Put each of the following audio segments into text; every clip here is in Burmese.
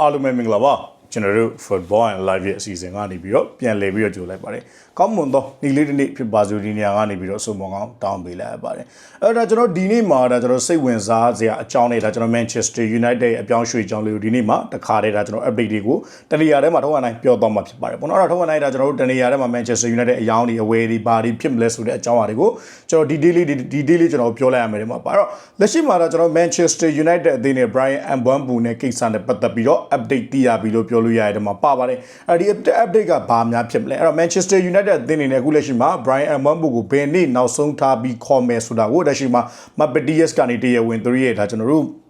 အားလုံးပဲမင်္ဂလာပါ ကျွန်တော်တို့ football and live ရဲ့အစီအစဉ်ကနေပြီးတော့ပြန်လည်ပြီးတော့ကြိုလိုက်ပါတယ်ကောင်းမွန်သောဒီလေးတစ်နေ့ဖြစ်ပါစို့ဒီနေရာကနေပြီးတော့စုံမောင်ကောင်းတောင်းပေးလိုက်ရပါတယ်အဲ့တော့ကျွန်တော်ဒီနေ့မှာဒါကျွန်တော်စိတ်ဝင်စားစရာအကြောင်းတွေဒါကျွန်တော် Manchester United ရဲ့အပြောင်းရွှေ့ကြောင်းလေးကိုဒီနေ့မှာတခါတည်းဒါကျွန်တော် update တွေကိုတနေရာထဲမှာထောက်အနိုင်ပြောတော့မှာဖြစ်ပါတယ်ပေါ့နော်အဲ့တော့ထောက်အနိုင်ဒါကျွန်တော်တို့တနေရာထဲမှာ Manchester United အယောင်းတွေအဝယ်တွေဘာတွေဖြစ်မလဲဆိုတဲ့အကြောင်းအရာတွေကိုကျွန်တော် detail လေး detail လေးကျွန်တော်ပြောလိုက်ရမယ်ဒီမှာပါအဲ့တော့လက်ရှိမှာဒါကျွန်တော် Manchester United အသင်းနဲ့ Brian Mbeumo နဲ့ကိစ္စနဲ့ပတ်သက်ပြီးတော့ update သိရပြီလို့ပြောလို့ရတယ်ဒီမှာပါပါတယ်အဲ့ဒီ update ကဘာများဖြစ်မလဲအဲ့တော့ Manchester United အသင်းနေနဲ့အခုလက်ရှိမှာ Brian Mbeumo ကိုဘယ်နေ့နောက်ဆုံးထားပြီးခေါ်မယ်ဆိုတာကိုလက်ရှိမှာ Mapedius ကနေတရားဝင်3ရဲ့ဒါကျွန်တော်တို့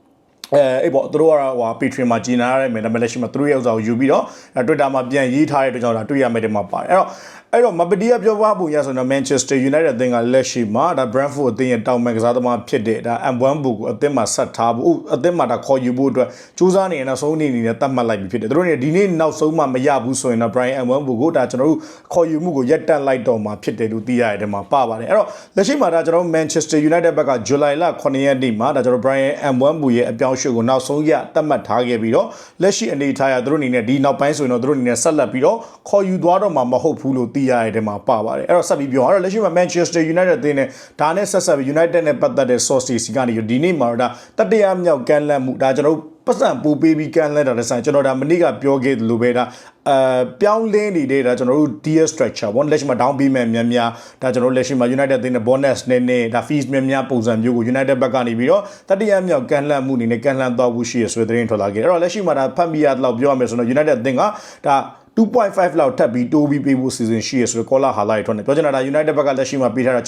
အဲအဲ့ပေါ့သူတို့ကဟို Patreon မှာကြီးနာရတဲ့မယ်ဒါပေမဲ့လက်ရှိမှာသူတို့ရဲ့ဥစ္စာကိုယူပြီးတော့ Twitter မှာပြန်ရေးထားတဲ့အတွက်ကြောင့်ဒါတွေ့ရမယ်ဒီမှာပါတယ်အဲ့တော့အဲ့တော့မပဒီယာပြောပါပုံရဆိုတော့ Manchester United အသင်းကလက်ရှိမှာဒါ Brentford အသင်းရဲ့တောင်မန်ကစားသမားဖြစ်တဲ့ဒါ M1 ကိုအသင်းမှာဆက်ထားဖို့အသင်းမှာဒါခေါ်ယူဖို့အတွက်စူးစမ်းနေနောက်ဆုံးအနေနဲ့တတ်မှတ်လိုက်ပြီဖြစ်တယ်သူတို့နေဒီနေ့နောက်ဆုံးမှမရဘူးဆိုရင်တော့ Brian M1 ကိုဒါကျွန်တော်တို့ခေါ်ယူမှုကိုရပ်တန့်လိုက်တော့မှာဖြစ်တယ်လို့သိရတဲ့မှာပါပါတယ်အဲ့တော့လက်ရှိမှာဒါကျွန်တော်တို့ Manchester United ဘက်က July လ9ရက်နေ့မှာဒါကျွန်တော် Brian M1 ရဲ့အပြောင်းအရွှေ့ကိုနောက်ဆုံးရတတ်မှတ်ထားခဲ့ပြီးတော့လက်ရှိအနေထားရသူတို့အနေနဲ့ဒီနောက်ပိုင်းဆိုရင်တော့သူတို့အနေနဲ့ဆက်လက်ပြီးတော့ခေါ်ယူသွားတော့မှာမဟုတ်ဘူးလို့သိရတဲ့မှာပါပါတယ်အဲ့တော့ဆက်ပြီးပြောအောင်အဲ့တော့လက်ရှိမှာ Manchester United အသင်းနဲ့ဒါနဲ့ဆက်ဆက်ပြီး United နဲ့ပတ်သက်တဲ့ source တွေကနေဒီနေ့မှာတော့ဒါတတိယမြောက်ကန်လန့်မှုဒါကျွန်တော်တို့ ပတ်စံပူပေးပြီးကန်လဲတာတဲ့ဆိုင်ကျွန်တော်ဒါမနေ့ကပြောခဲ့သလိုပဲဒါအဲပြောင်းလဲနေတဲ့ဒါကျွန်တော်တို့ DS structure ဘောလက်ရှိမှာ down payment များများဒါကျွန်တော်တို့လက်ရှိမှာ United အသင်းနဲ့ bonus နဲ့နဲ့ဒါ fees များများပုံစံမျိုးကို United ဘက်ကနေပြီးတော့တတိယမြောက်ကန်လန့်မှုအနေနဲ့ကန်လန့်သွားဖို့ရှိရဆိုတဲ့သတင်းထွက်လာခဲ့တယ်အဲ့တော့လက်ရှိမှာဒါဖတ်မိရတော့ပြောရမယ်ဆိုတော့ United အသင်းကဒါ 2.5လောက်ထပ်ပြီးတိုးပြီးပေးဖို့စီစဉ်ရှိရဆိုတော့ caller highlight ထွက်နေပြောချင်တာ United ဘက်ကလက်ရှိမှာပေးထားတာ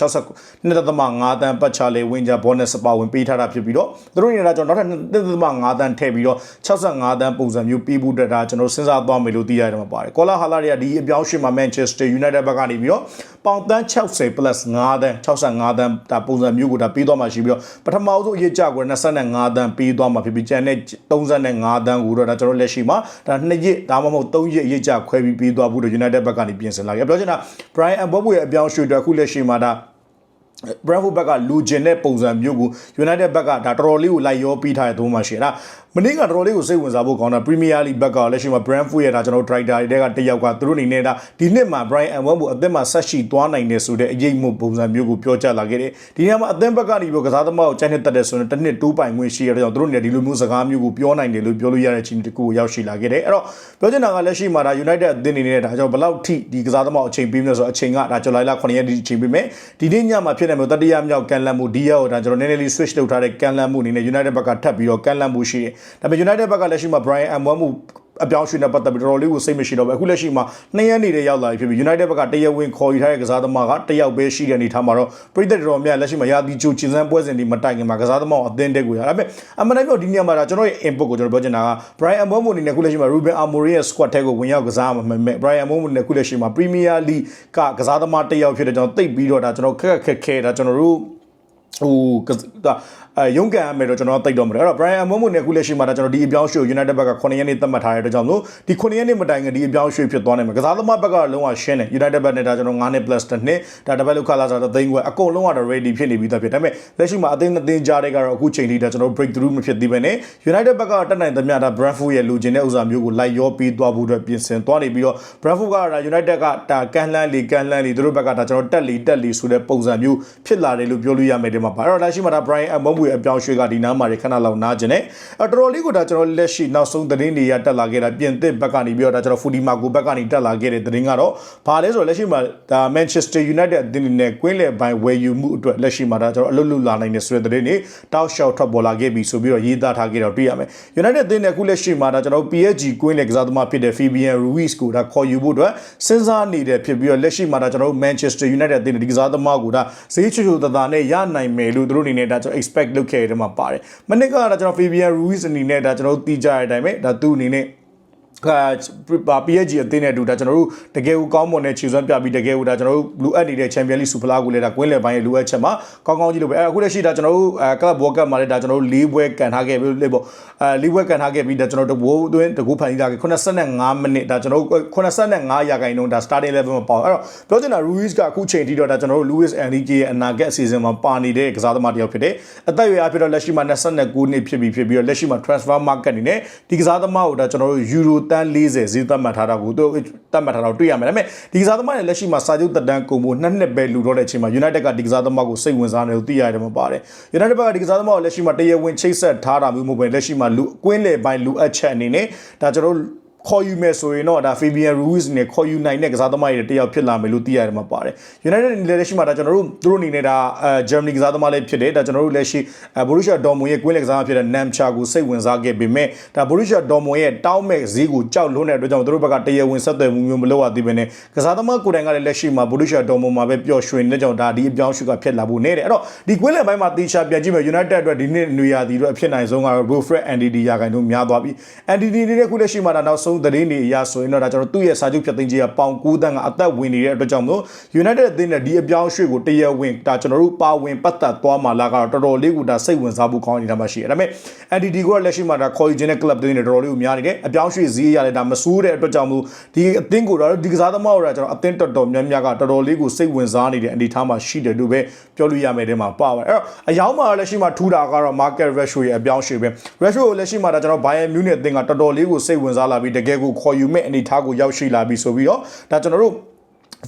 62.5တန်းပတ်ချလေဝင်းကြ bonus ပါဝင်ပေးထားတာဖြစ်ပြီးတော့သူတို့နေတာကျွန်တော်နောက်ထပ်2.5တန်းထည့်ပြီးတော့65တန်းပုံစံမျိုးပေးဖို့အတွက်ဒါကျွန်တော်စဉ်းစားသွားမယ်လို့သိရတယ်မှာပါတယ် caller highlight တွေကဒီအပြောင်းရွှေ့မှာ Manchester United ဘက်ကနေပြီးတော့ ပေါင်တန်း60 plus 5တန်း65တန်းဒါပုံစံမျိုးကိုဒါပေးသွားမှာရှိပြီးတော့ပထမဆုံးအရေးကြကို25တန်းပေးသွားမှာဖြစ်ပြီးကျန်တဲ့35တန်းကိုတော့ဒါကျွန်တော်လက်ရှိမှာဒါ2ရက်ဒါမှမဟုတ်3ရက်အရေးကြခွဲပြီးပေးသွားဖို့တော့ United ဘက်ကနေပြင်ဆင်လာခဲ့ပြောချင်တာ Brian Mbeumo ရဲ့အပြောင်းရွှေ့အတွက်အခုလက်ရှိမှာဒါ Brentford ဘက်ကလူကျင်တဲ့ပုံစံမျိုးကို United ဘက်ကဒါတော်တော်လေးကိုလိုက်ရောပေးထားတဲ့သုံးမှရှိတာမနေ့ကတော်တော်လေးကိုစိတ်ဝင်စားဖို့ကောင်းတာ Premier League ဘက်ကလက်ရှိမှာ Brentford ရဲ့ဒါကျွန်တော် Driver တွေကတယောက်ကသူတို့အနေနဲ့ဒါဒီနှစ်မှာ Brian Mbeumo အသင်းမှာဆက်ရှိသွားနိုင်တယ်ဆိုတဲ့အရေးမှုပုံစံမျိုးကိုပြောကြားလာခဲ့တယ်ဒီနေရာမှာအသင်းဘက်ကနေပြီးကစားသမားကိုကြိုက်နှစ်တက်တယ်ဆိုရင်တစ်နှစ်တိုးပိုင်ခွင့်ရှိရတဲ့ကြောင့်သူတို့အနေနဲ့ဒီလိုမျိုးစကားမျိုးကိုပြောနိုင်တယ်လို့ပြောလို့ရတဲ့ချင်းတစ်ခုကိုရောက်ရှိလာခဲ့တယ်အဲ့တော့ပြောချင်တာကလက်ရှိမှာဒါ United အသင်းအနေနဲ့ဒါကြောင့်ဘယ်လောက်ထိဒီကစားသမားအချိန်ပေးမလဲဆိုတော့အချိန်ကဒါဇူလိုင်လ9ရက်ဒီအချိန်ပေးမယ်ဒီနေ့ညမှာဖြစ်နေမျိုးတတိယမြောက်ကန်လန်မှုဒီယောဒါကျွန်တော်နည်းနည်းလေး switch လုပ်ထားတဲ့ကန်လန်မှုအနေနဲ့ United ဘက်ကထပ်ပြီးတော့ကန်လန်မှုရှိတယ်ဒါပေမဲ့ United ဘက်ကလက်ရှိမှာ Brian Mbeumo အပြောင်းရွှေ့နဲ့ပတ်သက်ပြီးတော်တော်လေးကိုစိတ်မရှိတော့ဘူးအခုလက်ရှိမှာနှစ်ရက်နေတဲ့ရောက်လာပြီဖြစ်ပြီး United ဘက်ကတရက်ဝင်ခေါ်ယူထားတဲ့ကစားသမားကတယောက်ပဲရှိတဲ့အနေထားမှာတော့ပြည်သက်တော်များလက်ရှိမှာရာသီချိုချင်စမ်းပွဲစဉ်ဒီမတိုင်ခင်မှာကစားသမားအသင်းတက်ကိုရဒါပေမဲ့အမှန်တမ်းပြောဒီနေရာမှာဒါကျွန်တော်ရဲ့ input ကိုကျွန်တော်ပြောချင်တာက Brian Mbeumo အနေနဲ့အခုလက်ရှိမှာ Ruben Amorim ရဲ့ squad ထဲကိုဝင်ရောက်ကစားမှာမဲ့ Brian Mbeumo နဲ့အခုလက်ရှိမှာ Premier League ကကစားသမားတယောက်ဖြစ်တဲ့ကျွန်တော်သိပ်ပြီးတော့ဒါကျွန်တော်ခက်ခက်ခဲဒါကျွန်တော်တို့ဟိုဒါ အဲရုံးကန်ရမယ်တော့ကျွန်တော်သိတော့မတယ်အဲ့တော့ Brian Mbeumo နဲ့အခုလက်ရှိမှာဒါကျွန်တော်ဒီအပြောင်းရွှေ့ United ဘက်က9ရက်နေ့သတ်မှတ်ထားတဲ့အတွက်ကြောင့်လို့ဒီ9ရက်နေ့မတိုင်ခင်ဒီအပြောင်းရွှေ့ဖြစ်သွားနိုင်မှာကစားသမားဘက်ကလုံးဝရှင်းတယ် United ဘက်နဲ့ဒါကျွန်တော်9နှစ် plus တစ်နှစ်ဒါတပတ်လောက်ခလာစားတော့သိန်းခွဲအကုန်လုံးကတော့ ready ဖြစ်နေပြီးသားဖြစ်ဒါပေမဲ့လက်ရှိမှာအသင်းအသင်းကြားတဲ့ကတော့အခုချိန်ထိဒါကျွန်တော် breakthrough မဖြစ်သေးဘဲနဲ့ United ဘက်ကတက်နိုင်သမျှဒါ Brentford ရဲ့လူကျင်တဲ့ဥစ္စာမျိုးကိုလိုက်ရောပြီးသွားဖို့အတွက်ပြင်ဆင်သွားနေပြီးတော့ Brentford ကဒါ United ကဒါကန်လှမ်းလီကန်လှမ်းလီသူတို့ဘက်ကဒါကျွန်တော်တက်လီတက်လီဆိုတဲ့ပုံစံမျိုးဖြစ်လာတယ်လို့ပြောလို့ရမယ်ဒီမှာပါအဲ့တော့လက်ရှိမှာဒါ Brian Mbeumo ရဲ့အပြောင်းရွှေ့ကဒီနားမှာခဏလောက်နားကျင်နေအဲ့တော်တော်လေးကိုဒါကျွန်တော်လက်ရှိနောက်ဆုံးသတင်းတွေရတက်လာခဲ့တာပြင်သစ်ဘက်ကနေပြီးတော့ဒါကျွန်တော်ဖူဒီမာကိုဘက်ကနေတက်လာခဲ့တဲ့သတင်းကတော့ဘာလဲဆိုတော့လက်ရှိမှာဒါ Manchester United အသင်းနဲ့ကွင်းလယ်ပိုင်းဝယ်ယူမှုအတွက်လက်ရှိမှာဒါကျွန်တော်အလုပ်လုပ်လာနိုင်တဲ့ဆိုတဲ့သတင်းတွေတောက်လျှောက်ထွက်ပေါ်လာခဲ့ပြီဆိုပြီးတော့ရေးသားထားခဲ့တော့တွေ့ရမယ် United အသင်းနဲ့အခုလက်ရှိမှာဒါကျွန်တော် PSG ကွင်းလယ်ကစားသမားဖြစ်တဲ့ Fabian Ruiz ကိုဒါခေါ်ယူဖို့အတွက်စဉ်းစားနေတဲ့ဖြစ်ပြီးတော့လက်ရှိမှာဒါကျွန်တော် Manchester United အသင်းဒီကစားသမားကိုဒါဈေးချွတ်ချွတ်တသားနဲ့ရနိုင်မယ်လို့သူတို့အနေနဲ့ဒါကျွန်တော် expect လုပ်ခဲ့တဲ့မှာပါတယ်မနစ်ကတော့ကျွန်တော် Fabian Ruiz အနေနဲ့ဒါကျွန်တော်သိကြတဲ့အတိုင်းပဲဒါသူ့အနေနဲ့ ခါပါ PSG အသင်းနဲ့အတူဒါကျွန်တော်တို့တကယ်ကိုကောင်းမွန်တဲ့ခြေစွမ်းပြပြီးတကယ်ကိုဒါကျွန်တော်တို့လူအပ်နေတဲ့ Champions League Super League ကိုလည်းဒါကွင်းလယ်ပိုင်းရဲ့လူအပ်ချက်မှာကောင်းကောင်းကြီးလို့ပဲအဲအခုလက်ရှိဒါကျွန်တော်တို့အဲ Club World Cup မှာလည်းဒါကျွန်တော်တို့၄ပွဲကန်ထားခဲ့ပြီးလေပေါ့အဲ၄ပွဲကန်ထားခဲ့ပြီးဒါကျွန်တော်တို့တဘိုးသွင်းတကူဖန်ပြီးသားခဲ့85မိနစ်ဒါကျွန်တော်တို့85ရာခိုင်နှုန်းဒါ starting level မှာပေါ့အဲ့တော့ပြောချင်တာ Ruiz ကအခုချိန်ထိတော့ဒါကျွန်တော်တို့ Luis Enrique ရဲ့အနာဂတ် season မှာပါနေတဲ့ကစားသမားတစ်ယောက်ဖြစ်တယ်အသက်အရွယ်အဖြစ်တော့လက်ရှိမှာ29နှစ်ဖြစ်ပြီးဖြစ်ပြီးတော့လက်ရှိမှာ transfer market အနေနဲ့ဒီကစားသမားကိုဒါကျွန်တော်တို့ Euro တန်း40ဈေးသတ်မှတ်ထားတာကိုသူသတ်မှတ်ထားတာကိုတွေ့ရမယ်ဒါပေမဲ့ဒီကစားသမားရဲ့လက်ရှိမှာစာချုပ်တက်တန်းကုန်မှုနှစ်နှစ်ပဲလူတော့တဲ့အချိန်မှာ United ကဒီကစားသမားကိုစိတ်ဝင်စားနေလို့သိရတယ်မှာပါတယ် United ဘက်ကဒီကစားသမားကိုလက်ရှိမှာတရားဝင်ချိတ်ဆက်ထားတာမျိုးမဟုတ်ဘဲလက်ရှိမှာလူကွင်းလေပိုင်းလူအပ်ချက်အနေနဲ့ဒါကျွန်တော်တို့ ခေါ်ယူမယ်ဆိုရင်တော့ဒါ Fabian Ruiz နဲ့ခေါ်ယူနိုင်တဲ့ကစားသမားတွေတယောက်ဖြစ်လာမယ်လို့သိရတယ်မှာပါတယ် United အနေနဲ့လက်ရှိမှာဒါကျွန်တော်တို့သူတို့အနေနဲ့ဒါအဲ Germany ကစားသမားလေးဖြစ်တယ်ဒါကျွန်တော်တို့လက်ရှိအဲ Borussia Dortmund ရဲ့ကွင်းလေကစားသမားဖြစ်တဲ့ Namcha ကိုစိတ်ဝင်စားခဲ့ပေမဲ့ဒါ Borussia Dortmund ရဲ့တောင်းမဲ့ဈေးကိုကြောက်လွန်းတဲ့အတွက်ကြောင့်သူတို့ဘက်ကတရားဝင်ဆက်သွယ်မှုမျိုးမလုပ်ရသေးဘဲနဲ့ကစားသမားကိုယ်တိုင်ကလည်းလက်ရှိမှာ Borussia Dortmund မှာပဲပျော်ရွှင်နေတဲ့ကြောင့်ဒါဒီအပြောင်းရှုကဖြစ်လာဖို့နေတယ်အဲ့တော့ဒီကွင်းလေပိုင်းမှာတေချာပြန်ကြည့်မယ် United အတွက်ဒီနေ့နွေရာသီအတွက်အဖြစ်နိုင်ဆုံးကတော့ Wilfred Ndidi ရာခိုင်နှုန်းများသွားပြီ Ndidi နေတဲ့ခုလက်ရှိမှာဒါနောက်ဆုံးသတင်းတွေအရဆိုရင်တော့ဒါကျွန်တော်သူ့ရဲ့စာချုပ်ဖြတ်သိမ်းခြင်းကပေါင်9တန်းကအသက်ဝင်နေတဲ့အတွက်ကြောင့်မို့ United အသင်းနဲ့ဒီအပြောင်းရွှေ့ကိုတရားဝင်ဒါကျွန်တော်တို့ပါဝင်ပတ်သက်သွားမှာလားကတော့တော်တော်လေးကိုဒါစိတ်ဝင်စားဖို့ကောင်းနေတာမှရှိတယ်ဒါပေမဲ့ NDD ကလက်ရှိမှာဒါခေါ်ယူခြင်းတဲ့ club တွေနဲ့တော်တော်လေးကိုများနေတယ်အပြောင်းရွှေ့ဈေးရလဲဒါမဆိုးတဲ့အတွက်ကြောင့်မို့ဒီအသင်းကိုတော့ဒီကစားသမားတို့ကကျွန်တော်အသင်းတော်တော်များများကတော်တော်လေးကိုစိတ်ဝင်စားနေတဲ့အနေအထားမှာရှိတယ်လို့ပဲပြောလို့ရမယ်တဲ့မှာပါပါတယ်အဲ့တော့အယောင်းမှာလက်ရှိမှာထူတာကတော့ market ratio ရဲ့အပြောင်းရွှေ့ပဲ ratio ကိုလက်ရှိမှာဒါကျွန်တော် Bayern Munich အသင်းကတော်တော်လေးကိုစိတ်ဝင်စားလာပြီးတကယ်ကိုခေါ်ယူမဲ့အနေအထားကိုရောက်ရှိလာပြီးဆိုပြီးတော့ဒါကျွန်တော်တို့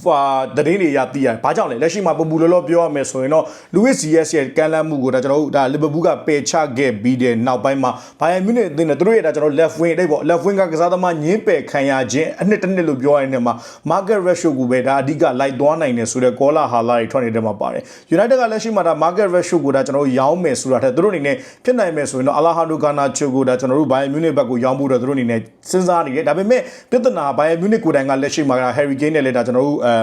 ဟွာတရင်တွေရသိရတယ်။ဘာကြောင့်လဲလက်ရှိမှာပပူလောလောပြောရမယ်ဆိုရင်တော့ Luis Diaz ရဲ့ကန်လန့်မှုကိုဒါကျွန်တော်တို့ဒါ Liverpool ကပယ်ချခဲ့ပြီးတဲ့နောက်ပိုင်းမှာ Bayern Munich အသင်းနဲ့သူတို့ရဲ့ဒါကျွန်တော် left wing အဲ့ပေါ့ left wing ကကစားသမားညင်းပယ်ခံရခြင်းအနှစ်တစ်နှစ်လို့ပြောရတဲ့မှာ market ratio ကိုပဲဒါအဓိကလိုက်သွားနိုင်တယ်ဆိုတဲ့ call ဟာလာတွေထွက်နေတဲ့မှာပါတယ်။ United ကလက်ရှိမှာဒါ market ratio ကိုဒါကျွန်တော်တို့ရောင်းမယ်ဆိုတာထက်သူတို့အနေနဲ့ဖြစ်နိုင်မယ်ဆိုရင်တော့ Alejandro Garnacho ကိုဒါကျွန်တော်တို့ Bayern Munich ဘက်ကိုရောင်းဖို့တော့သူတို့အနေနဲ့စဉ်းစားနေတယ်။ဒါပေမဲ့ပြဿနာ Bayern Munich ကိုယ်တိုင်ကလက်ရှိမှာ Harry Kane နဲ့လည်းဒါကျွန်တော်တို့အဲ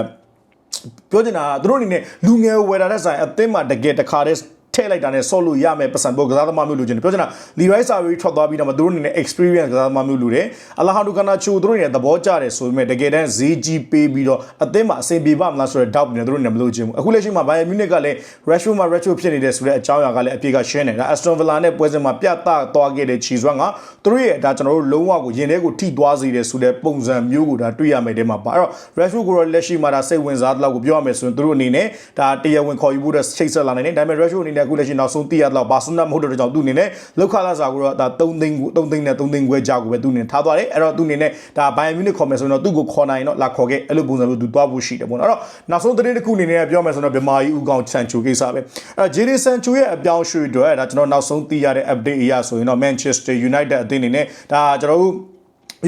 ပြောချင်တာကသူတို့အနေနဲ့လူငယ်ဝယ်တာတဲ့ဆိုင်အသင်းမှာတကယ်တခါတည်း ထည့်လိုက်တာနဲ့ဆော့လို့ရမယ်ပတ်စံပေါ်ကစားသမားမျိုးလိုချင်တယ်ပြောချင်တာလီရိုက်ဆာရီထွက်သွားပြီးတော့မှသူတို့အနေနဲ့ experience ကစားသမားမျိုးလိုတယ်အလာဟာဒူကနာချိုသူတို့အနေနဲ့သဘောကျတယ်ဆိုပေမဲ့တကယ်တမ်းဈေးကြီးပေးပြီးတော့အသင်းမှာအဆင်ပြေပါမလားဆိုတဲ့ doubt နဲ့သူတို့အနေနဲ့မလို့ချင်ဘူးအခုလက်ရှိမှာ Bayern Munich ကလည်း Rashford မှာ Rashford ဖြစ်နေတဲ့ဆိုတဲ့အကြောင်းအရာကလည်းအပြည့်ကရှင်းတယ်ဒါ Aston Villa နဲ့ပွဲစဉ်မှာပြသသွားခဲ့တဲ့ခြေစွမ်းကသူတို့ရဲ့ဒါကျွန်တော်တို့လုံးဝကိုရင်ထဲကိုထိသွားစေတယ်ဆိုတဲ့ပုံစံမျိုးကိုဒါတွေ့ရမယ်တဲ့မှာပါအဲ့တော့ Rashford ကိုတော့လက်ရှိမှာဒါစိတ်ဝင်စားတဲ့လောက်ကိုပြောရမယ်ဆိုရင်သူတို့အနေနဲ့ဒါတရားဝင်ခေါ်ယူဖို့တဲ့ချိတ်ဆက်လာနိုင်တယ်ဒါပေမဲ့ Rashford အနေနဲ့အခုလက်ရှိနောက်ဆုံးသိရတော့ဘာဆုနာမဟုတ်တဲ့ကြောင့်သူအနေနဲ့လောက်ခလာစာကိုတော့ဒါ3သိန်းကို3သိန်းနဲ့3သိန်းခွဲကြာကိုပဲသူအနေနဲ့ထားသွားတယ်အဲ့တော့သူအနေနဲ့ဒါဘိုင်မြူနစ်ခေါ်မယ်ဆိုရင်တော့သူ့ကိုခေါ်နိုင်တော့လာခေါ်ခဲ့အဲ့လိုပုံစံမျိုးသူသွားဖို့ရှိတယ်ပေါ့နော်အဲ့တော့နောက်ဆုံးသတင်းတစ်ခုအနေနဲ့ပြောမယ်ဆိုတော့ဗမာကြီးဦးကောင်ချန်ချိုကိစ္စပဲအဲ့တော့ဂျေဒီဆန်ချိုရဲ့အပြောင်းရွှေ့တွေဒါကျွန်တော်နောက်ဆုံးသိရတဲ့ update အရဆိုရင်တော့ Manchester United အသင်းအနေနဲ့ဒါကျွန်တော်တို့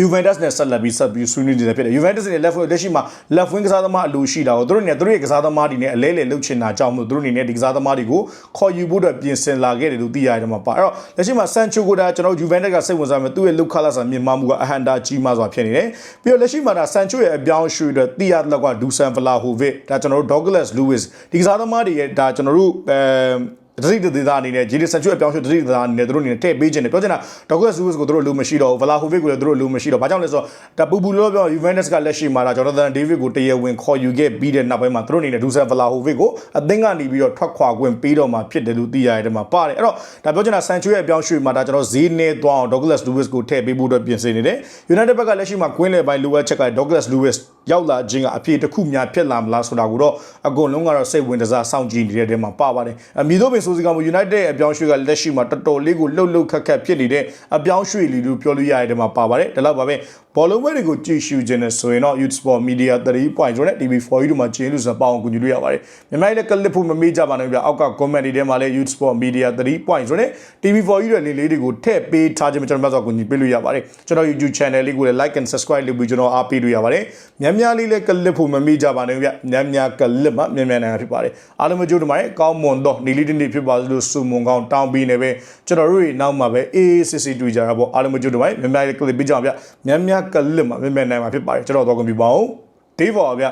Juventus နဲ့ဆက်လက်ပြီးဆက်ပြီးဆွေးနွေးနေတယ်ဖြစ်တယ် Juventus နဲ့ left wing လက်ရှိမှာ left wing ကစားသမားအလိုရှိတာကိုသူတို့နဲ့သူတို့ရဲ့ကစားသမားတွေနဲ့အလဲလဲလှုပ်ချင်တာကြောင့်မို့သူတို့အနေနဲ့ဒီကစားသမားတွေကိုခေါ်ယူဖို့အတွက်ပြင်ဆင်လာခဲ့တယ်လို့သိရတယ်မှာပါအဲ့တော့လက်ရှိမှာ Sancho ကိုဒါကျွန်တော် Juventus ကစိတ်ဝင်စားမယ်သူ့ရဲ့လုခလာစာမြင်မှမှုကအဟန်တာကြီးမားစွာဖြစ်နေတယ်ပြီးတော့လက်ရှိမှာဒါ Sancho ရဲ့အပြောင်းရွှေ့အတွက်သိရတဲ့လောက်က Dusan Vlahovic ဒါကျွန်တော်တို့ Douglas Lewis ဒီကစားသမားတွေရဲ့ဒါကျွန်တော်တို့အဲ တတိတသေးသားအနေနဲ့ဂျီလီဆန်ချွတ်အပြောင်းရွှေ့တတိတသားအနေနဲ့သူတို့အနေနဲ့ထည့်ပေးခြင်းတယ်ပြောချင်တာဒေါက်ကတ်ဆူးစ်ကိုသူတို့လူမရှိတော့ဘူးဗလာဟိုဗစ်ကိုလည်းသူတို့လူမရှိတော့ဘာကြောင့်လဲဆိုတော့ဒါပူပူလောပြောယူဗန်တက်စ်ကလက်ရှိမှာဒါဂျော်ဒန်ဒေးဗစ်ကိုတရားဝင်ခေါ်ယူခဲ့ပြီးတဲ့နောက်ပိုင်းမှာသူတို့အနေနဲ့ဒူဆန်ဗလာဟိုဗစ်ကိုအသင်းကနေပြီးတော့ထွက်ခွာခွင့်ပေးတော့မှာဖြစ်တယ်လို့သိရတယ်တဲ့မှာပါတယ်အဲ့တော့ဒါပြောချင်တာဆန်ချွတ်ရဲ့အပြောင်းရွှေ့မှာဒါကျွန်တော်ဈေးနေသွားအောင်ဒေါက်ကတ်လူးဝစ်ကိုထည့်ပေးဖို့အတွက်ပြင်ဆင်နေတယ်ယူနိုက်တက်ဘက်ကလက်ရှိမှာကွင်းလေပိုင်းလိုအပ်ချက်ကဒေါက်ကတ်လူးဝစ် ရောက်လာခြင်းကအဖြစ်တစ်ခုများဖြစ်လာမလားဆိုတာကိုတော့အကုန်လုံးကတော့စိတ်ဝင်စားစောင့်ကြည့်နေတဲ့တဲမှာပါပါတယ်အမီတို့ပင်ဆိုစီကမှု United ရဲ့အပြောင်းရွှေ့ကလက်ရှိမှာတော်တော်လေးကိုလှုပ်လှုပ်ခက်ခက်ဖြစ်နေတဲ့အပြောင်းရွှေ့လီလို့ပြောလို့ရတဲ့တဲမှာပါပါတယ်ဒါတော့ပါပဲဘောလုံးပွဲတွေကိုကြည့်ရှုခြင်းနဲ့ဆိုရင်တော့ Youth Sport Media 3.0နဲ့ TV4 တို့မှာကျင်းလို့ဆိုပေါအောင်ကူညီလို့ရပါတယ်မြန်မာပြည်လည်းကလစ်ဖို့မမေ့ကြပါနဲ့ဗျအောက်က comment တွေထဲမှာလည်း Youth Sport Media 3.0နဲ့ TV4 ရဲ့လေးလေးတွေကိုထည့်ပေးထားခြင်းကျွန်တော်မှဆိုကူညီပေးလို့ရပါတယ်ကျွန်တော် YouTube channel လေးကိုလည်း like and subscribe လုပ်ပြီးကျွန်တော်အားပေးလို့ရပါတယ်များများလေးလည်းကလစ်ဖို့မမေ့ကြပါနဲ့ဗျများများကလစ်မှမြန်မြန်နိုင်ဖြစ်ပါတယ်အားလုံးမကြိုးတမိုင်းကောင်းမွန်တော့နေလေးတစ်နေ့ဖြစ်ပါလို့စုမုံကောင်းတောင်းပြီးနေပဲကျွန်တော်တို့နောက်မှာပဲအေးအေးစစ်စစ်တွေ့ကြတာပေါ့အားလုံးမကြိုးတမိုင်းများများလေးကလစ်ပေးကြအောင်ဗျများများကလစ်မှမြန်မြန်နိုင်မှာဖြစ်ပါတယ်ကျွန်တော်တော့ကွန်ပျူတာအောင်ဒေးပါဗျ